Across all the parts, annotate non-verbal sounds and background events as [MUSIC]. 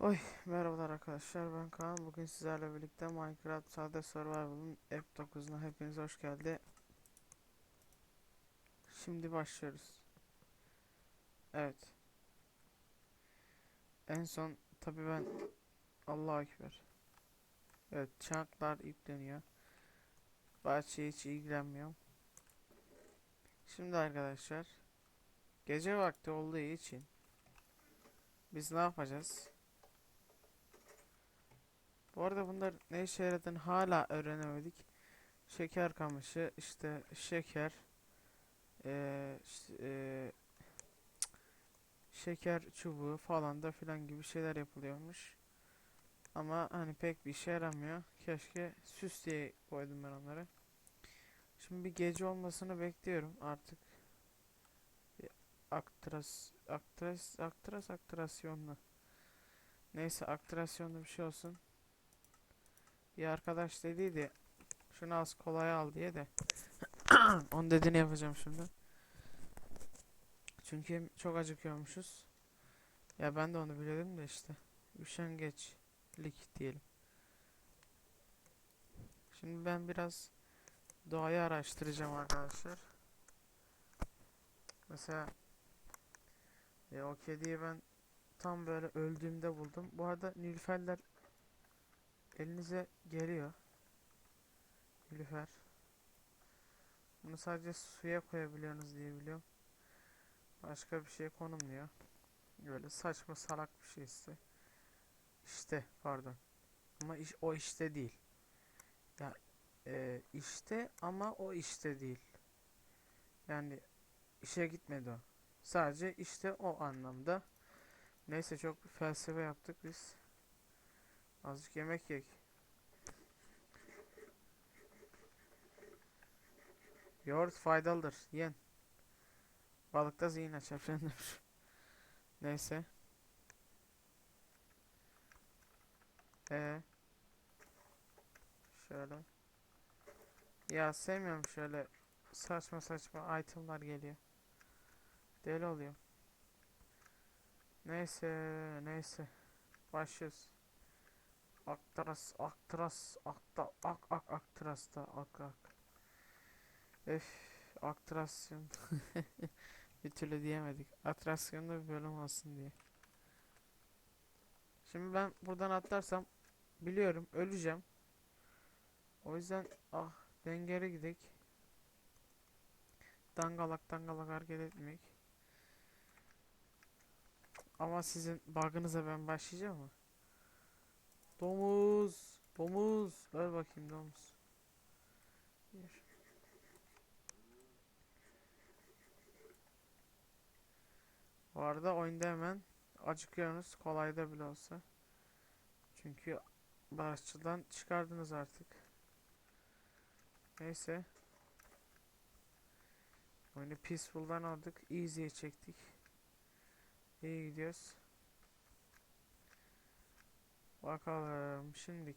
Oy merhabalar arkadaşlar ben Kaan bugün sizlerle birlikte Minecraft Sade Survival'ın App 9'una hepiniz hoş geldi. Şimdi başlıyoruz. Evet. En son tabi ben Allahu Ekber. Evet çanklar yükleniyor. Bahçeye hiç ilgilenmiyorum. Şimdi arkadaşlar gece vakti olduğu için biz ne yapacağız? Bu arada bunlar ne işe yaradığını hala öğrenemedik. Şeker kamışı, işte şeker, eee, ş- eee, şeker çubuğu falan da filan gibi şeyler yapılıyormuş. Ama hani pek bir işe yaramıyor. Keşke süs diye koydum ben onları. Şimdi bir gece olmasını bekliyorum artık. Bir Aktras, aktras, aktras, aktrasyonlu. Neyse aktrasyonlu bir şey olsun. Bir arkadaş dediydi şunu az kolay al diye de [CLEARS THROAT] onun dediğini yapacağım şimdi. Çünkü çok acıkıyormuşuz. Ya ben de onu biliyordum da işte. Üşengeçlik diyelim. Şimdi ben biraz doğayı araştıracağım arkadaşlar. Mesela ya o kediyi ben tam böyle öldüğümde buldum. Bu arada nilüferler elinize geliyor. Nilüfer. Bunu sadece suya koyabiliyorsunuz diye biliyorum. Başka bir şey konulmuyor. Böyle saçma salak bir şey işte. İşte pardon. Ama iş, o işte değil. Ya e, işte ama o işte değil. Yani işe gitmedi o. Sadece işte o anlamda. Neyse çok felsefe yaptık biz. Azıcık yemek yek. Yoğurt faydalıdır. Yen. Balıkta zihin açar demiş. Neyse. Ee. Şöyle. Ya sevmiyorum şöyle saçma saçma itemlar geliyor. Deli oluyor. Neyse, neyse. Başlıyoruz. Aktras, aktras, akta, ak, ak, aktrasta, ak, ak. Öf, aktrasyon. [LAUGHS] Bir türlü diyemedik. Atrasyonda bir bölüm olsun diye. Şimdi ben buradan atlarsam biliyorum öleceğim. O yüzden ah ben geri gidek. Dangalak dangalak hareket etmek. Ama sizin bug'ınıza ben başlayacağım mı? Domuz, domuz. Ver bakayım domuz. Bir. Bu arada oyunda hemen acıkıyorsunuz kolayda bile olsa. Çünkü başçıdan çıkardınız artık. Neyse. Oyunu Peaceful'dan aldık. Easy'ye çektik. İyi gidiyoruz. Bakalım şimdilik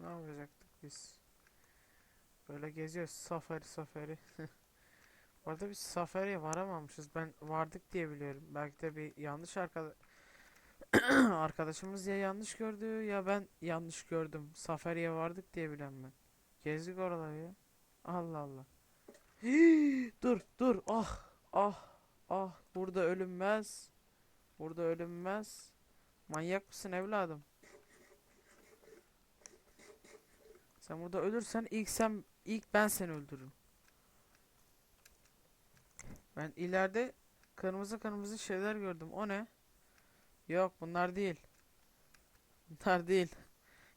ne yapacaktık biz? Böyle geziyoruz safari safari. [LAUGHS] Bu arada biz safariye varamamışız. Ben vardık diye biliyorum. Belki de bir yanlış arkadaş [CLEARS THROAT] arkadaşımız ya yanlış gördü ya ben yanlış gördüm. Safariye vardık diye bilen ben. Gezdik oraları ya. Allah Allah. dur dur ah ah ah burada ölünmez. Burada ölünmez. Manyak mısın evladım? Sen burada ölürsen ilk sen ilk ben seni öldürürüm. Ben ileride kırmızı kırmızı şeyler gördüm. O ne? Yok bunlar değil. Bunlar değil.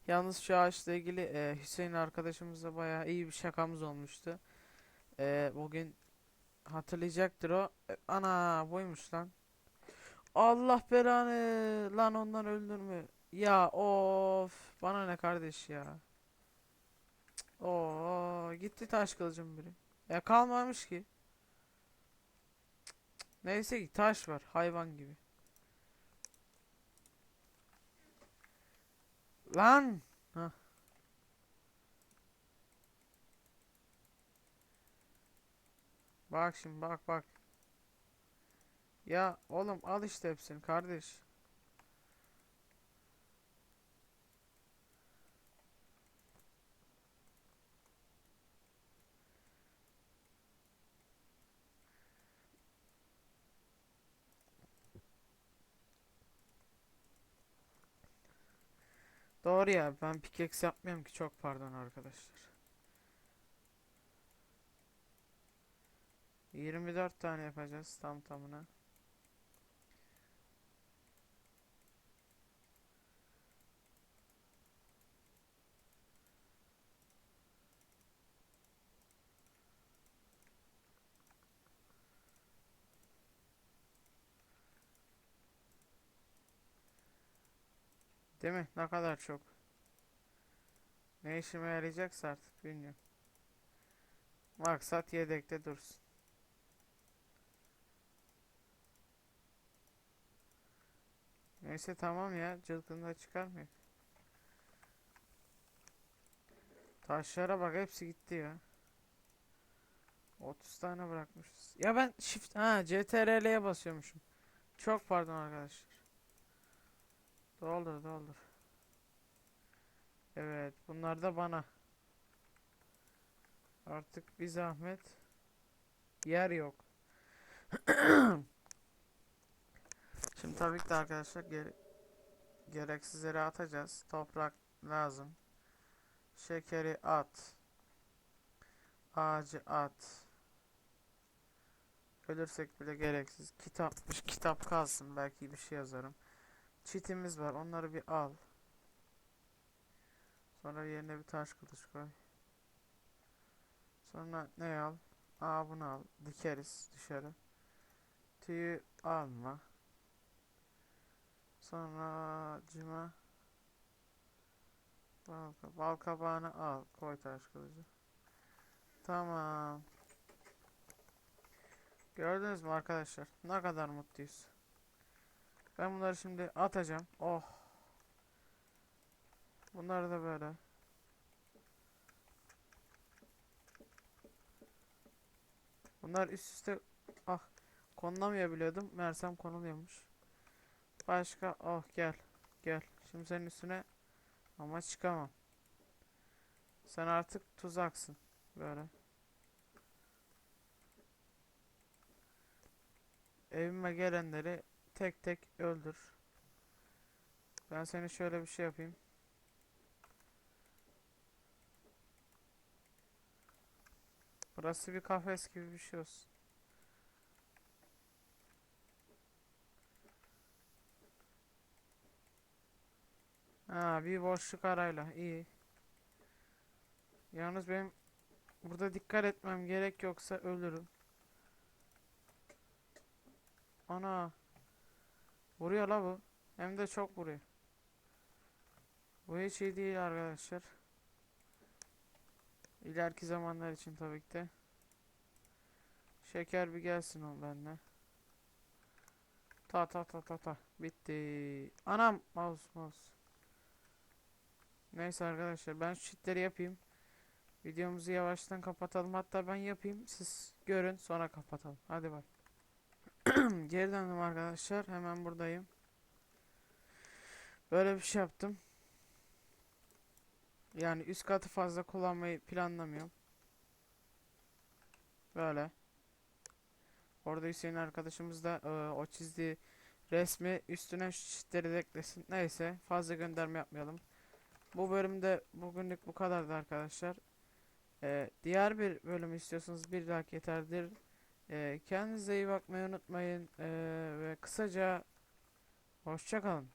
Yalnız şu ağaçla ilgili e, Hüseyin arkadaşımızla bayağı iyi bir şakamız olmuştu. E, bugün hatırlayacaktır o. E, ana buymuş lan. Allah belanı lan ondan öldürme. Ya of bana ne kardeş ya. Oo gitti taş kılıcım biri. Ya kalmamış ki. Neyse ki taş var hayvan gibi. Lan. Hah. Bak şimdi bak bak. Ya oğlum al işte hepsini kardeş. Doğru ya ben pickaxe yapmıyorum ki çok pardon arkadaşlar. 24 tane yapacağız tam tamına. Değil mi? Ne kadar çok. Ne işime yarayacaksa artık bilmiyorum. Maksat yedekte dursun. Neyse tamam ya. Cılkını da çıkarmıyor. Taşlara bak hepsi gitti ya. 30 tane bırakmışız. Ya ben shift ha CTRL'ye basıyormuşum. Çok pardon arkadaşlar. Doldur doldur. Evet bunlar da bana. Artık bir zahmet. Yer yok. [CLEARS THROAT] Şimdi tabii ki de arkadaşlar gere gereksizleri atacağız. Toprak lazım. Şekeri at. Ağacı at. Ölürsek bile gereksiz. Kitapmış. Kitap kalsın. Belki bir şey yazarım. Çitimiz var. Onları bir al. Sonra yerine bir taş kılıç koy. Sonra ne al? Aa bunu al. Dikeriz dışarı. Tüyü alma. Sonra cıma. Bal, bal kabağını al. Koy taş kılıcı. Tamam. Gördünüz mü arkadaşlar? Ne kadar mutluyuz. Ben bunları şimdi atacağım. Oh. Bunları da böyle. Bunlar üst üste ah konulamıyor. Mersem konuluyormuş. Başka oh gel. Gel. Şimdi senin üstüne ama çıkamam. Sen artık tuzaksın. Böyle. Evime gelenleri tek tek öldür. Ben seni şöyle bir şey yapayım. Burası bir kafes gibi bir şey olsun. Ha bir boşluk arayla iyi. Yalnız benim burada dikkat etmem gerek yoksa ölürüm. Ana. Vuruyor la bu. Hem de çok vuruyor. Bu hiç iyi değil arkadaşlar. İleriki zamanlar için tabii ki de. Şeker bir gelsin o bende. Ta ta ta ta ta. Bitti. Anam mouse mouse. Neyse arkadaşlar ben şu cheatleri yapayım. Videomuzu yavaştan kapatalım. Hatta ben yapayım. Siz görün sonra kapatalım. Hadi bak. [CLEARS THROAT] Geri döndüm arkadaşlar. Hemen buradayım. Böyle bir şey yaptım. Yani üst katı fazla kullanmayı planlamıyorum. Böyle. Orada Hüseyin arkadaşımız da e, o çizdiği resmi üstüne şu çizgileri de eklesin. Neyse fazla gönderme yapmayalım. Bu bölümde bugünlük bu kadardı arkadaşlar. E, diğer bir bölüm istiyorsanız bir like yeterdir. E, kendinize iyi bakmayı unutmayın. E, ve kısaca hoşça kalın.